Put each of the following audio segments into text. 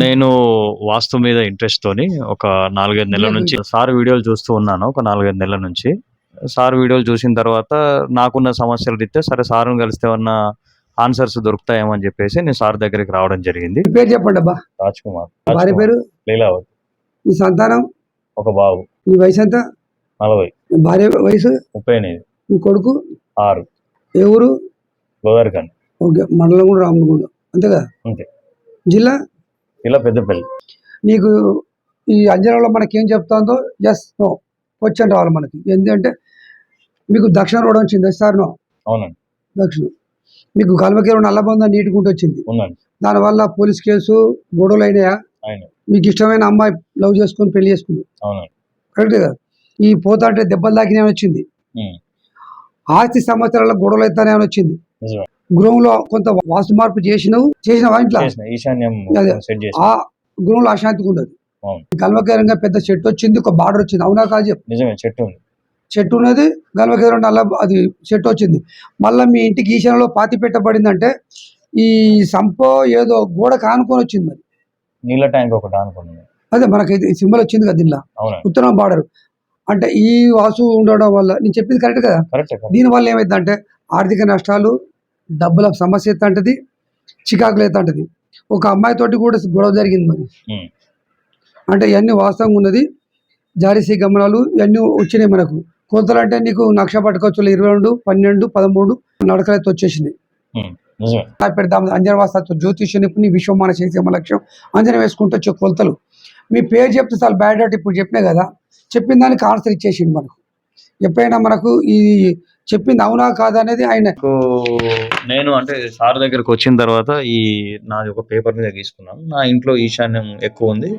నేను వాస్తు మీద ఇంట్రెస్ట్ తోని ఒక నాలుగైదు నెలల నుంచి సార్ వీడియోలు చూస్తూ ఉన్నాను ఒక నాలుగైదు నెలల నుంచి. సార్ వీడియోలు చూసిన తర్వాత నాకున్న సమస్యలు రీత్యా సరే సార్ని కలిస్తే ఉన్న ఆన్సర్స్ దొరుకుతాయేమో అని చెప్పేసి నేను సార్ దగ్గరికి రావడం జరిగింది. మీ పేరు చెప్పండి అబ్బా. రాజ్ కుమార్. పేరు? లీలావతి. మీ సంతానం? ఒక బాబు. మీ వయసు ఎంత? నలభై. భార్య వయసు? ముప్పై ఎనిమిది. మీ కొడుకు? ఆరు. ఏ ఊరు? గోదావరిఖండ్. ఓకే మండలం కూడా రామగుండ. అంతేగా? అంతే. జిల్లా? ఇలా పెద్దపల్లి. నీకు ఈ అంజనంలో మనకి ఏం చెప్తుందో? ఎస్ నో క్వశ్చన్ రావాలి మనకి. ఎందుకంటే మీకు దక్షిణ రోడ్ వచ్చింది. సార్ నో అవునండి. దక్షిణం. మీకు గల్వకేరు నల్లబంద నీటికుంటూ వచ్చింది దానివల్ల పోలీస్ కేసు గొడవలు అయినాయా. మీకు ఇష్టమైన అమ్మాయి లవ్ చేసుకొని పెళ్ళి చేసుకుంది. కరెక్ట్ కదా? ఈ పోతా అంటే దెబ్బలు తాకినే వచ్చింది ఆస్తి సంవత్సరాల గొడవలు అయితేనే వచ్చింది గృహంలో కొంత వాస్తు మార్పు చేసినవు? చేసినవా ఇంట్లో? చేసిన. చేసిన. ఆ గృహంలో అశాంతిగా ఉండదు. గల్వకేరంగా పెద్ద చెట్టు వచ్చింది ఒక బార్డర్ వచ్చింది. అవునా కాదు చెప్పు. చెట్టు ఉంది. చెట్టు ఉన్నది గల్వకేరం నల్ల అది చెట్టు వచ్చింది. మళ్ళీ మీ ఇంటికి ఈశాన్యంలో పాతి పెట్టబడిందంటే ఈ సంపో ఏదో గోడ కానుకొని వచ్చింది మరి. నీళ్ళ ట్యాంక్ ఒకటి అనుకున్నాను అదే మనకి సింబల్ వచ్చింది కదా దీనిలో. ఉత్తరం బార్డర్. అంటే ఈ వాసు ఉండడం వల్ల నేను చెప్పింది కరెక్ట్ కదా? దీనివల్ల ఏమైందంటే ఆర్థిక నష్టాలు డబ్బుల సమస్య ఎత్తంటది చికాకులు ఎత్తంటది. ఒక అమ్మాయితోటి కూడా గొడవ జరిగింది మరి. అంటే ఇవన్నీ వాస్తవంగా ఉన్నది. జారీసీ గమనాలు ఇవన్నీ వచ్చినాయి మనకు. కొలతలు అంటే నీకు నక్ష పట్టుకొచ్చులు ఇరవై రెండు పన్నెండు పదమూడు నడకలైతే వచ్చేసింది పెడదాం అంజన వాస్తవ జ్యోతిష నిపుణి విశ్వమాన చేసే లక్ష్యం. అంజన వేసుకుంటూ వచ్చే కొలతలు. మీ పేరు చెప్తే చాలా బ్యాడ్ అవుట్ ఇప్పుడు చెప్పినా కదా. చెప్పిన దానికి ఆన్సర్ ఇచ్చేసింది మనకు. ఎప్పుడైనా మనకు ఈ చెప్పింది అవునా కాదా అనేది ఆయన నేను అంటే సార్ దగ్గరకు వచ్చిన తర్వాత ఈ నాది ఒక పేపర్ మీద తీసుకున్నాను నా ఇంట్లో ఈశాన్యం ఎక్కువ ఉంది.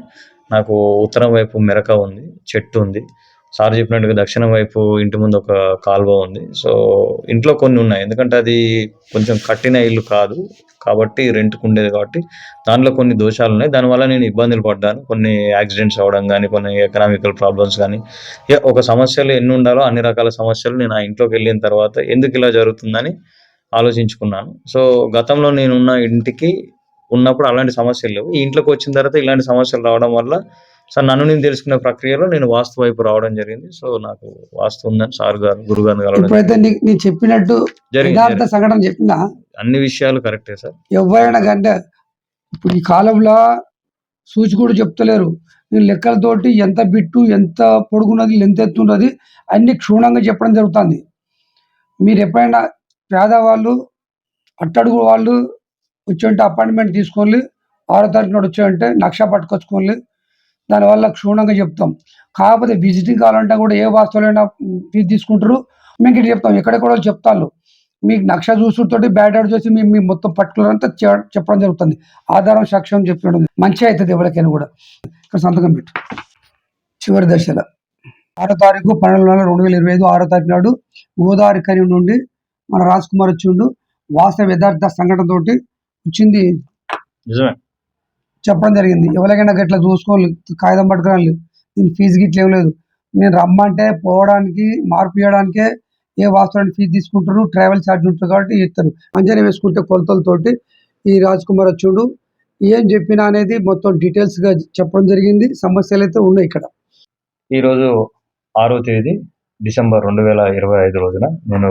నాకు ఉత్తరం వైపు మెరక ఉంది చెట్టు ఉంది. సార్ చెప్పినట్టుగా దక్షిణం వైపు ఇంటి ముందు ఒక కాలువ ఉంది. సో ఇంట్లో కొన్ని ఉన్నాయి. ఎందుకంటే అది కొంచెం కట్టిన ఇల్లు కాదు. కాబట్టి రెంట్కు ఉండేది కాబట్టి దాంట్లో కొన్ని దోషాలు ఉన్నాయి. దానివల్ల నేను ఇబ్బందులు పడ్డాను. కొన్ని యాక్సిడెంట్స్ అవ్వడం కానీ కొన్ని ఎకనామికల్ ప్రాబ్లమ్స్ కానీ ఇక ఒక సమస్యలు ఎన్ని ఉండాలో అన్ని రకాల సమస్యలు నేను ఆ ఇంట్లోకి వెళ్ళిన తర్వాత ఎందుకు ఇలా జరుగుతుందని ఆలోచించుకున్నాను. సో గతంలో నేను ఉన్న ఇంటికి ఉన్నప్పుడు అలాంటి సమస్యలు లేవు. ఈ ఇంట్లోకి వచ్చిన తర్వాత ఇలాంటి సమస్యలు రావడం వల్ల సో నన్ను నేను తెలుసుకునే ప్రక్రియలో నేను వాస్తు వైపు రావడం జరిగింది. సో నాకు వాస్తు ఉందని సార్ గారు గురువు గారిని కలవడం ఇప్పుడైతే నేను చెప్పినట్టు యథార్థ. సంఘటన చెప్పినా అన్ని విషయాలు కరెక్టే సార్. ఎవరైనా కంటే ఇప్పుడు ఈ కాలంలో సూచి కూడా చెప్తలేరు. ఈ లెక్కలతోటి ఎంత బిట్టు ఎంత పొడుగున్నది ఎంత ఎత్తున్నది అన్ని క్షుణ్ణంగా చెప్పడం జరుగుతుంది. మీరు ఎప్పుడైనా పేదవాళ్ళు అట్టడుగు వాళ్ళు వచ్చి అపాయింట్మెంట్ తీసుకోవాలి ఆరో తారీఖు నాడు వచ్చాయంటే నక్ష పట్టుకొచ్చుకోవాలి దానివల్ల క్షుణ్ణంగా చెప్తాం. కాకపోతే విజిటింగ్ కావాలంటే కూడా ఏ వాస్తువులైనా ఫీజు తీసుకుంటారు. మేము ఇటు చెప్తాం. ఎక్కడెక్కడో చెప్తాను మీకు నక్ష చూసుతోటి బ్యాడ్ అవుట్ చేసి మీ మీ మొత్తం పర్టికులర్ అంతా చెప్పడం జరుగుతుంది. ఆధారం సాక్ష్యం చెప్పడం మంచి అవుతుంది ఎవరికైనా కూడా. ఇక్కడ సంతకం పెట్టు. చివరి దశలో. ఆరో తారీఖు పన్నెండు నెలల రెండు వేల ఇరవై ఐదు ఆరో తారీఖు నాడు గోదావరి కని నుండి మన రాజ్ కుమార్ వచ్చిండు. వాస్తవ యథార్థ సంఘటన తోటి వచ్చింది. నిజమే. చెప్పడం జరిగింది. ఎవరికైనా గట్లా చూసుకోవాలి కాగితం పట్టుకురాలి దీని ఫీజు గిట్ల ఏం లేదు. నేను రమ్మంటే పోవడానికి మార్పు చేయడానికే ఏ వాస్తవానికి ఫీజు తీసుకుంటారు ట్రావెల్ ఛార్జ్ ఉంటుంది కాబట్టి ఇస్తారు. అంజనీ వేసుకుంటే కొలతలతోటి ఈ రాజ్ కుమార్ వచ్చుడు. ఏం చెప్పినా అనేది మొత్తం డీటెయిల్స్గా చెప్పడం జరిగింది. సమస్యలు అయితే ఉన్నాయి ఇక్కడ. ఈరోజు ఆరో తేదీ డిసెంబర్ రెండు వేల ఇరవై ఐదు రోజున నేను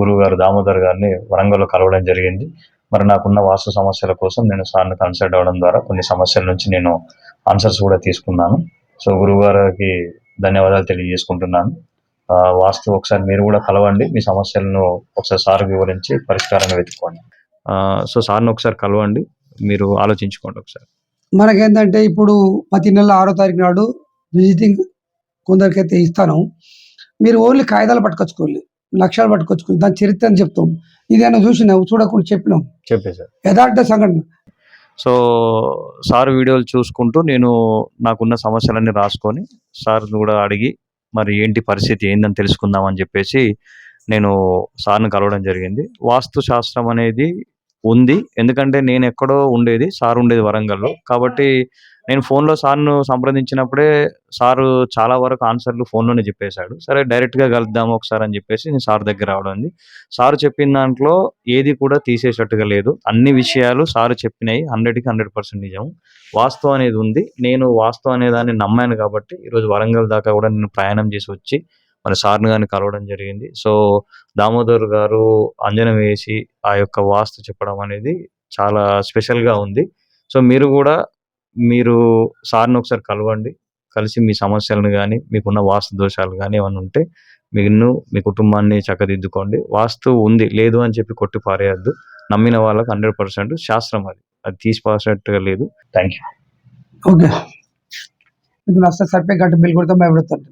గురువు గారు దామోదర్ గారిని వరంగల్లో కలవడం జరిగింది. మరి నాకున్న వాస్తు సమస్యల కోసం నేను సార్ని కన్సల్ట్ అవ్వడం ద్వారా కొన్ని సమస్యల నుంచి నేను ఆన్సర్స్ కూడా తీసుకున్నాను. సో గురువు గారికి ధన్యవాదాలు తెలియజేసుకుంటున్నాను. ఆ, వాస్తు ఒకసారి మీరు కూడా కలవండి. మీ సమస్యలను ఒకసారి సార్ వివరించి పరిష్కారాన్ని వెతుక్కోండి. ఆ, సో సార్ని ఒకసారి కలవండి. మీరు ఆలోచించుకోండి ఒకసారి. మనకేంటంటే ఇప్పుడు ప్రతి నెల ఆరో తారీఖు నాడు విజిటింగ్ కొందరికైతే ఇస్తాను. మీరు ఓన్లీ కాగితాలు పట్టుకొచ్చుకోవాలి లక్ష్యాలు పట్టుకొచ్చుకోవాలి దాని చరిత్ర అని చెప్తాం. ఇదేనా చూసినావు చూడకుండా చెప్పినాం. చెప్పేశారు. యథార్థ సంఘటన. సో సార్ వీడియోలు చూసుకుంటూ నేను నాకున్న సమస్యలన్నీ రాసుకొని సార్ కూడా అడిగి మరి ఏంటి పరిస్థితి ఏందని తెలుసుకుందాం అని చెప్పేసి నేను సార్ని కలవడం జరిగింది. వాస్తు శాస్త్రం అనేది ఉంది. ఎందుకంటే నేను ఎక్కడో ఉండేది. సార్ ఉండేది వరంగల్‌లో. కాబట్టి నేను ఫోన్‌లో సార్‌ను సంప్రదించినప్పుడే సారు చాలా వరకు ఆన్సర్‌లు ఫోన్‌లోనే చెప్పేశాడు సరే డైరెక్ట్‌గా కలుద్దాము ఒకసారి అని చెప్పేసి నేను సార్ దగ్గర రావడం సారు చెప్పిన దాంట్లో ఏది కూడా తీసేసేటట్టుగా లేదు. అన్ని విషయాలు సార్ చెప్పినయి 100కి 100% నిజం. వాస్తవం అనేది ఉంది. నేను వాస్తవం అనేదాన్ని నమ్మాను కాబట్టి ఈరోజు వరంగల్ దాకా కూడా నేను ప్రయాణం చేసి వచ్చి మన సార్‌ని కానీ కలవడం జరిగింది. సో, దామోదర్ గారు అంజనం వేసి ఆ యొక్క వాస్తు చెప్పడం అనేది చాలా స్పెషల్‌గా ఉంది. సో, మీరు కూడా మీరు సార్‌ని ఒకసారి కలవండి. కలిసి మీ సమస్యలను కానీ మీకున్న వాస్తు దోషాలు కానీ ఏమన్నా ఉంటే మీరు మీ కుటుంబాన్ని చక్కదిద్దుకోండి. వాస్తు ఉంది, లేదు అని చెప్పి కొట్టి పారేయద్దు నమ్మిన వాళ్ళకి 100% శాస్త్రం అది. అది తీసి లేదు. Thank you. ఓకే. మీకు నచ్చితే సబ్స్క్రైబ్ గంట బెల్ కొడితే భయపడతారు.